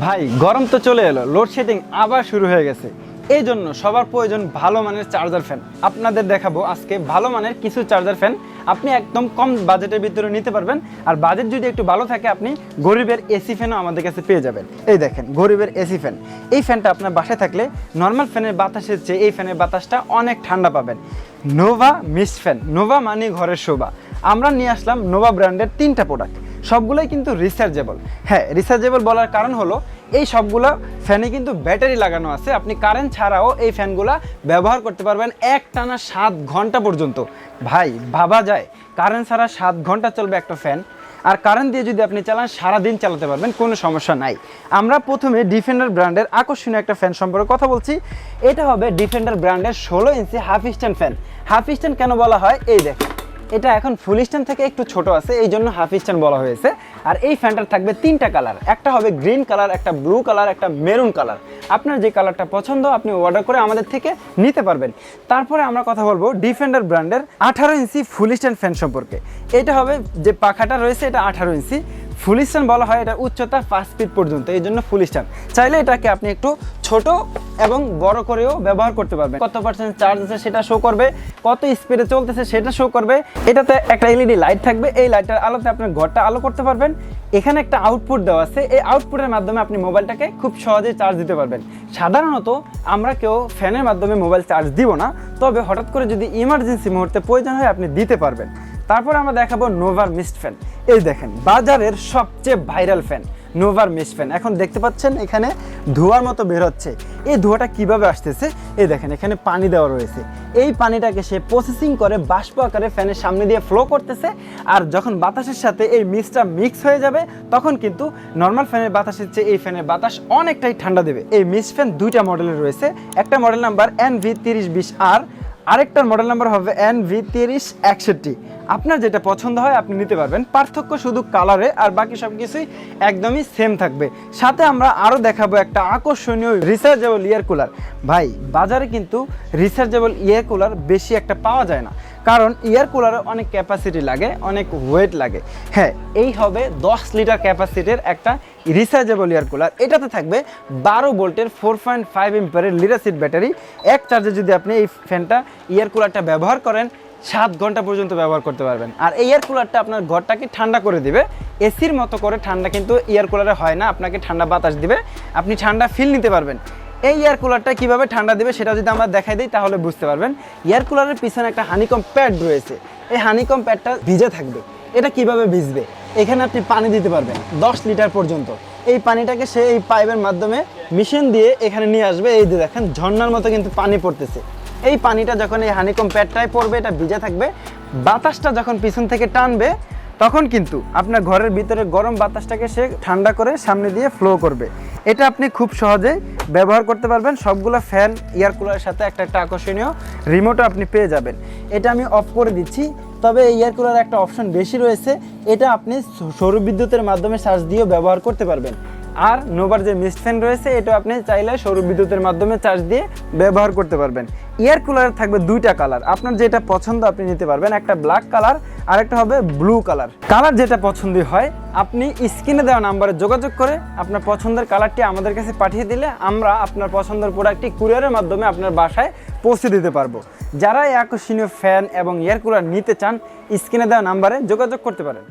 ভাই, গরম তো চলে এলো লোডশেডিং আবার শুরু হয়ে গেছে। এই জন্য সবার প্রয়োজন ভালো মানের চার্জার ফ্যান আপনাদের দেখাবো আজকে ভালো মানের কিছু চার্জার ফ্যান আপনি একদম কম বাজেটের ভিতরে নিতে পারবেন, আর বাজেট যদি একটু ভালো থাকে, আপনি গরিবের এসি ফ্যানও আমাদের কাছে পেয়ে যাবেন। এই দেখেন, গরিবের এসি ফ্যান এই ফ্যানটা আপনার বাসায় থাকলে নর্মাল ফ্যানের বাতাসের চেয়ে এই ফ্যানের বাতাসটা অনেক ঠান্ডা পাবেন। নোভা মিস ফ্যান নোভা মানে ঘরের শোভা। আমরা নিয়ে আসলাম নোভা ব্র্যান্ডের তিনটা প্রোডাক্ট সবগুলোই কিন্তু রিচার্জেবল হ্যাঁ রিচার্জেবল বলার কারণ হলো, এই সবগুলো ফ্যানে কিন্তু ব্যাটারি লাগানো আছে। আপনি কারেন্ট ছাড়াও এই ফ্যানগুলা ব্যবহার করতে পারবেন এক টানা সাত ঘণ্টা পর্যন্ত। ভাই, ভাবা যায় কারেন্ট ছাড়া সাত ঘণ্টা চলবে একটা ফ্যান আর কারেন্ট দিয়ে যদি আপনি চালান, সারাদিন চালাতে পারবেন, কোনো সমস্যা নাই। আমরা প্রথমে ডিফেন্ডার ব্র্যান্ডের আকর্ষণীয় একটা ফ্যান সম্পর্কে কথা বলছি। এটা হবে ডিফেন্ডার ব্র্যান্ডের ষোলো ইঞ্চি half stand fan half stand কেন বলা হয়? এই দেখেন। এটা এখন ফুল স্ট্যান্ড থেকে একটু ছোট আছে, এই জন্য হাফ স্ট্যান্ড বলা হয়েছে। আর এই ফ্যানটার থাকবে তিনটা কালার। একটা হবে গ্রিন কালার, একটা ব্লু কালার, একটা মেরুন কালার। আপনার যে কালারটা পছন্দ, আপনি অর্ডার করে আমাদের থেকে নিতে পারবেন। তারপরে আমরা কথা বলব ডিফেন্ডার ব্র্যান্ডের আঠারো ইঞ্চি ফুল স্ট্যান্ড ফ্যান সম্পর্কে। এটা হবে যে পাখাটা রয়েছে, এটা আঠারো ইঞ্চি। ফুল স্ট্যান্ড বলা হয়, এটা উচ্চতা পাঁচ ফিট পর্যন্ত, এই জন্য ফুল স্ট্যান্ড। চাইলে এটাকে আপনি একটু ছোট এবং বড় করেও ব্যবহার করতে পারবেন। কত পার্সেন্ট চার্জ আছে সেটা শো করবে, কত স্পিডে চলতেছে সেটা শো করবে। এটাতে একটা এলইডি লাইট থাকবে, এই লাইটের আলোতে আপনার ঘরটা আলো করতে পারবেন। এখানে একটা আউটপুট দেওয়া আছে, এই আউটপুটের মাধ্যমে আপনি মোবাইলটাকে খুব সহজে চার্জ দিতে পারবেন। সাধারণত আমরা কেউ ফ্যানের মাধ্যমে মোবাইল চার্জ দিব না, তবে হঠাৎ করে যদি ইমার্জেন্সি মুহূর্তে প্রয়োজন হয়, আপনি দিতে পারবেন। তারপর আমরা দেখাবো নোভার মিস্ট ফ্যান এই দেখেন, বাজারের সবচেয়ে ভাইরাল ফ্যান নোভার মিস্ট ফ্যান এখন দেখতে পাচ্ছেন, এখানে ধোঁয়ার মতো বের হচ্ছে। এই ধোঁয়াটা কীভাবে আসতেছে? এই দেখেন, এখানে পানি দেওয়া রয়েছে। এই পানিটাকে সে প্রসেসিং করে বাষ্প আকারে ফ্যানের সামনে দিয়ে ফ্লো করতেছে। আর যখন বাতাসের সাথে এই মিক্সটা মিক্স হয়ে যাবে, তখন কিন্তু নর্মাল ফ্যানের বাতাসের চেয়ে এই ফ্যানের বাতাস অনেকটাই ঠান্ডা দেবে। এই মিস্ট ফ্যান দুইটা মডেলের রয়েছে। একটা মডেল নাম্বার এন ভি তিরিশ বিশ আর আরেকটার মডেল নাম্বার হবে এন ভি তিরিশ একষট্টি। আপনার যেটা পছন্দ হয়, আপনি নিতে পারবেন। পার্থক্য শুধু কালারে আর বাকি সব কিছুই একদমই সেম থাকবে। সাথে আমরা আরও দেখাবো একটা আকর্ষণীয় রিচার্জেবল ইয়ার কুলার ভাই, বাজারে কিন্তু রিচার্জেবল ইয়ার কুলার বেশি একটা পাওয়া যায় না। কারণ ইয়ার কুলারে অনেক ক্যাপাসিটি লাগে, অনেক ওয়েট লাগে। হ্যাঁ এই হবে দশ লিটার ক্যাপাসিটির একটা রিচার্জেবল ইয়ার কুলার এটাতে থাকবে বারো ভোল্টের ফোর পয়েন্ট ফাইভ এম্পারের লিডারশিপ ব্যাটারি এক চার্জে যদি আপনি এই ফ্যানটা ইয়ার কুলারটা ব্যবহার করেন সাত ঘণ্টা পর্যন্ত ব্যবহার করতে পারবেন। আর এই এয়ার কুলারটা আপনার ঘরটাকে ঠান্ডা করে দিবে। এসির মতো করে ঠান্ডা কিন্তু এয়ার কুলারে হয় না, আপনাকে ঠান্ডা বাতাস দিবে। আপনি ঠান্ডা ফিল নিতে পারবেন। এই এয়ার কুলারটা কীভাবে ঠান্ডা দেবে সেটা যদি আমরা দেখাই দিই তাহলে বুঝতে পারবেন। এয়ার কুলারের পিছনে একটা হানিকম প্যাড রয়েছে। এই হানিকম প্যাডটা ভিজে থাকবে। এটা কীভাবে ভিজবে? এখানে আপনি পানি দিতে পারবেন, দশ লিটার পর্যন্ত। এই পানিটাকে সে এই পাইপের মাধ্যমে মেশিন দিয়ে এখানে নিয়ে আসবে। এই যে দেখেন ঝর্নার মতো কিন্তু পানি পড়তেছে। এই পানিটা যখন এই হানিকম প্যাডটায় পড়বে, এটা ভিজে থাকবে, বাতাসটা যখন পিছন থেকে টানবে, তখন কিন্তু আপনার ঘরের ভিতরে গরম বাতাসটাকে সে ঠান্ডা করে সামনে দিয়ে ফ্লো করবে। এটা আপনি খুব সহজেই ব্যবহার করতে পারবেন। সবগুলো ফ্যান এয়ার কুলারের সাথে একটা একটা আকর্ষণীয় রিমোটও আপনি পেয়ে যাবেন। এটা আমি অফ করে দিচ্ছি। তবে এই এয়ার কুলার একটা অপশন বেশি রয়েছে। এটা আপনি সৌর বিদ্যুতের মাধ্যমে চার্জ দিয়েও ব্যবহার করতে পারবেন। আর নোভার যে মিস্ট ফ্যান রয়েছে এটা আপনি চাইলে সৌর বিদ্যুতের মাধ্যমে চার্জ দিয়ে ব্যবহার করতে পারবেন। এয়ার কুলার থাকবে দুইটা কালার। আপনার যেটা পছন্দ আপনি নিতে পারবেন, একটা ব্ল্যাক কালার আর একটা হবে ব্লু কালার। কালার যেটা পছন্দ হয়, আপনি স্ক্রিনে দেওয়া নাম্বারে যোগাযোগ করে আপনার পছন্দের কালারটি আমাদের কাছে পাঠিয়ে দিলে আমরা আপনার পছন্দের প্রোডাক্টটি কুরিয়ারের মাধ্যমে আপনার বাসায় পৌঁছে দিতে পারব। যারা এই আকর্ষণীয় ফ্যান এবং এয়ার কুলার নিতে চান, স্ক্রিনে দেওয়া নাম্বারে যোগাযোগ করতে পারেন।